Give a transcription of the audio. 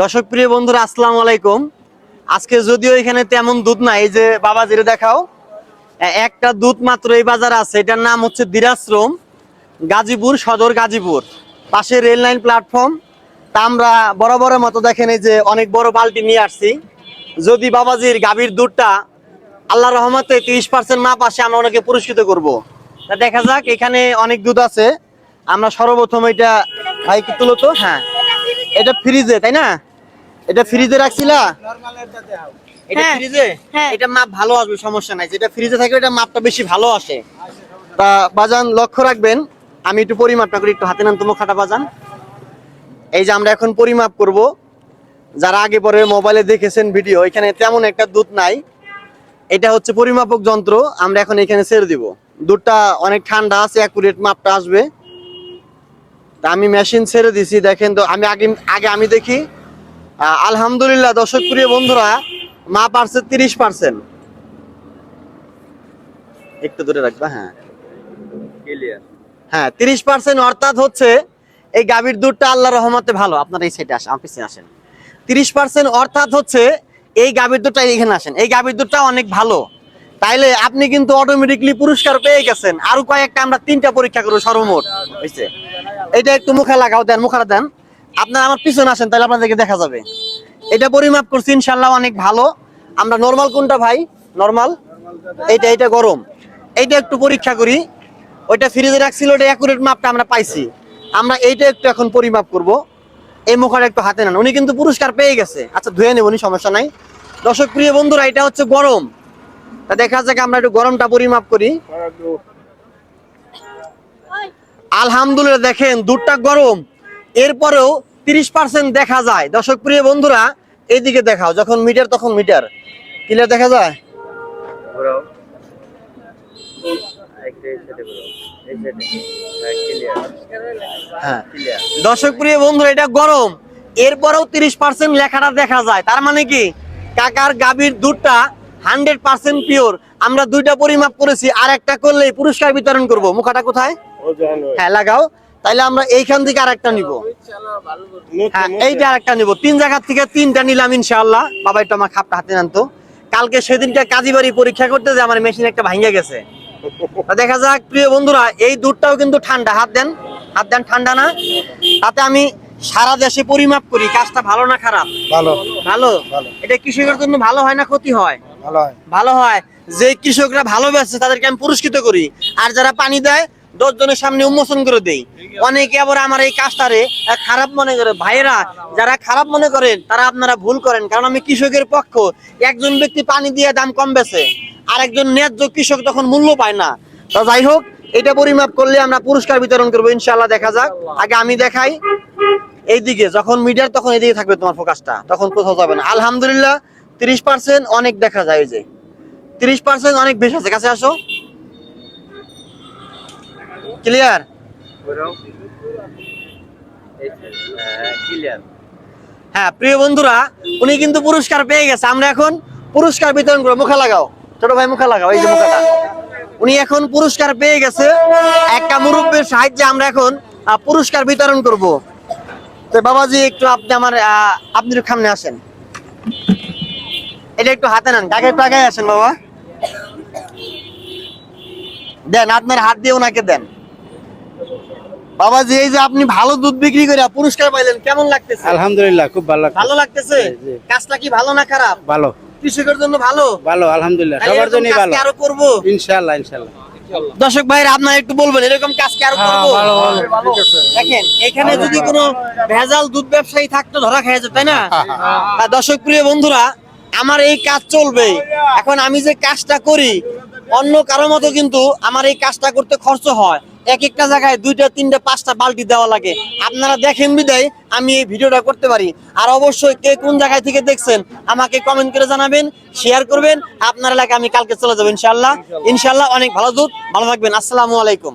দর্শক প্রিয় বন্ধুরা, আসসালামু আলাইকুম। আজকে যদিও এখানে তেমন দুধ নাই, এই যে বাবা জিরে দেখাও একটা দুধ মাত্র এই বাজার আছে, এটার নাম হচ্ছে দিরাশ্রম, গাজীপুর সদর গাজীপুর। পাশে রেল লাইন প্ল্যাটফর্ম। তা আমরা বড় বরাবরের মতো দেখেন এই যে অনেক বড় বালতি নিয়ে আসছি। যদি বাবাজির গাভীর দুধটা আল্লাহ রহমতে তিরিশ পার্সেন্ট মাপ আসে, আমরা ওনাকে পুরস্কৃত করব। তা দেখা যাক, এখানে অনেক দুধ আছে। আমরা সর্বপ্রথম এটা ভাই কি তুলো তো? হ্যাঁ। এটা ফ্রিজে তাই না? এটা ফ্রিজে রাখছিলা? এটা হ্যাঁ, ফ্রিজে? হ্যাঁ। এটা মাপ ভালো আসবে সমস্যা নাই। যেটা ফ্রিজে থাকে এটা মাপটা বেশি ভালো আসে। তা বাজান লক্ষ্য রাখবেন আমি একটু পরিমাপটা করি একটু হাতে নাম তো খাটা বাজান। এই যে আমরা এখন পরিমাপ করব। যারা আগে পরে মোবাইলে দেখেছেন ভিডিও এখানে তেমন একটা দুধ নাই। এটা হচ্ছে পরিমাপক যন্ত্র আমরা এখন এখানে ছেড়ে দিব। দুধটা অনেক ঠান্ডা আছে অ্যাকুরেট মাপটা আসবে। আমি মেশিন ছেড়ে দিছি দেখেন তো আমি আগে আগে আমি দেখি আলহামদুলিল্লাহ দর্শক প্রিয় বন্ধুরা মা পারছে তিরিশ পার্সেন্ট একটু দূরে রাখবা হ্যাঁ। হ্যাঁ তিরিশ পার্সেন্ট অর্থাৎ হচ্ছে এই গাভীর দুধটা আল্লাহ রহমতে ভালো। আপনার এই সাইডে আসেন পিছনে আসেন। তিরিশ পার্সেন্ট অর্থাৎ হচ্ছে এই গাভীর দুধটা এখানে আসেন। এই গাভীর দুধটা অনেক ভালো। তাইলে আপনি কিন্তু অটোমেটিকলি পুরস্কার পেয়ে গেছেন। আরও কয়েকটা আমরা তিনটা পরীক্ষা করব সর্বমোট হয়েছে এটা একটু মুখে লাগাও দেন মুখাটা দেন। আপনারা আমার পিছনে আসেন, তাহলে আপনাদেরকে দেখা যাবে। এটা পরিমাপ করছি ইনশাল্লাহ অনেক ভালো। আমরা নর্মাল কোনটা ভাই? নর্মাল এইটা এটা গরম। এইটা একটু পরীক্ষা করি। ওইটা ফ্রিজে রাখছিল ওটা অ্যাকুরেট মাপটা আমরা পাইছি। আমরা এইটা একটু এখন পরিমাপ করব। এই মুখটা একটু হাতে নেন। উনি কিন্তু পুরস্কার পেয়ে গেছে। আচ্ছা ধুয়ে নেব, উনি সমস্যা নাই। দর্শক, প্রিয় বন্ধুরা, এটা হচ্ছে গরম। তা দেখা যাক, আমরা একটু গরমটা পরিমাপ করি। আলহামদুলিল্লাহ দেখেন, দুধটা গরম। এরপরেও তিরিশ পার্সেন্ট দেখা যায়। দর্শক প্রিয় বন্ধুরা এইদিকে দেখাও, যখন মিটার তখন মিটার। ক্লিয়ার দেখা যায়? হ্যাঁ। দর্শক প্রিয় বন্ধুরা, এটা গরম। এরপরেও তিরিশ পার্সেন্ট লেখাটা দেখা যায়। তার মানে কি? কাকার গাভীর দুধটা হান্ড্রেড পার্সেন্ট পিওর। আমরা দুইটা পরিমাপ করেছি আর একটা করলে পুরস্কার বিতরণ করব। মুখাটা কোথায়? হ্যাঁ লাগাও। তাইলে আমরা এইখান থেকে আর একটা নিব। হ্যাঁ এইটা আর একটা নিব। তিন জায়গা থেকে তিনটা নিলাম ইনশাআল্লাহ। বাবা একটু আমার খাপটা হাতে নেন তো কালকে সেদিনটা কাজীবাড়ি পরীক্ষা করতে যে আমার মেশিন একটা ভাঙে গেছে। দেখা যাক প্রিয় বন্ধুরা এই দুধটাও কিন্তু ঠান্ডা। হাত দেন হাত দেন ঠান্ডা না। তাতে আমি সারা দেশে পরিমাপ করি। কাজটা ভালো না খারাপ? ভালো? ভালো। এটা কৃষকের জন্য ভালো হয় না ক্ষতি হয়? ভালো হয়। যে কৃষকরা ভালো বেচছে তাদেরকে আমি পুরস্কৃত করি। আর যারা পানি দেয় দশ জনের সামনে উন্মোচন করে দেই। অনেকে আবার আমার এই কাজটারে খারাপ মনে করে। ভাইরা যারা খারাপ মনে করেন, তারা আপনারা ভুল করেন। কারণ আমি কৃষকের পক্ষ, একজন ব্যক্তি পানি দিয়ে দাম কম বেছে আর একজন ন্যায্য কৃষক তখন মূল্য পায় না। তো যাই হোক, এটা পরিমাপ করলে আমরা পুরস্কার বিতরণ করব ইনশাল্লাহ দেখা যাক। আগে আমি দেখাই। এইদিকে, যখন মিডিয়ার তখন এদিকে থাকবে তোমার ফোকাসটা তখন কোথাও যাবে না। আলহামদুলিল্লাহ তিরিশ পার্সেন্ট অনেক দেখা যায় যে। তিরিশ পার্সেন্ট অনেক বেশি আছে। কাছে আসো। ক্লিয়ার হ্যাঁ প্রিয় বন্ধুরা, উনি কিন্তু পুরস্কার পেয়ে গেছে। আমরা এখন পুরস্কার বিতরণ করব। মুখে লাগাও। ছোট ভাই, মুখে লাগাও। এই যে মুখাটা। উনি এখন পুরস্কার পেয়ে গেছে। একটা মুরব্বীর সাহায্যে আমরা এখন পুরস্কার বিতরণ করব। তো বাবাজি, একটু আপনি আমার আপনি সামনে আসেন। এটা একটু হাতে নেন কাকে একটু আগে আসেন বাবা। দেন আপনার হাত দিয়ে ওনাকে দেন। বাবাজি এই যে আপনি ভালো দুধ বিক্রি করে পুরস্কার পাইলেন কেমন লাগতেছে? আলহামদুলিল্লাহ খুব ভালো লাগছে। ভালো লাগতেছে। কাজটা কি ভালো না খারাপ? ভালো। কৃষকের জন্য ভালো? ভালো আলহামদুলিল্লাহ সবার কাজ ভালো। আরও করব? ইনশাআল্লাহ ইনশাআল্লাহ। দর্শক ভাইরা আপনারা একটু বলবেন এরকম কাজ কি আরও করব? দেখেন এখানে যদি কোনো ভেজাল দুধ ব্যবসায়ী থাকতো ধরা খেয়ে যেত তাই না? তা দর্শক প্রিয় বন্ধুরা আমার এই কাজ চলবে। এখন আমি যে কাজটা করি, অন্য কারও মতো কিন্তু আমার এই কাজটা করতে খরচ হয়। এক একটা জায়গায় দুইটা, তিনটা, পাঁচটা বালতি দেওয়া লাগে। আপনারা দেখেন বিদায়, আমি এই ভিডিওটা করতে পারি। আর অবশ্যই কে কোন জায়গায় থেকে দেখছেন, আমাকে কমেন্ট করে জানাবেন শেয়ার করবেন। আপনার এলাকায় আমি কালকে চলে যাব ইনশাল্লাহ ইনশাল্লাহ অনেক ভালো দুধ ভালো থাকবেন। আসসালামু আলাইকুম।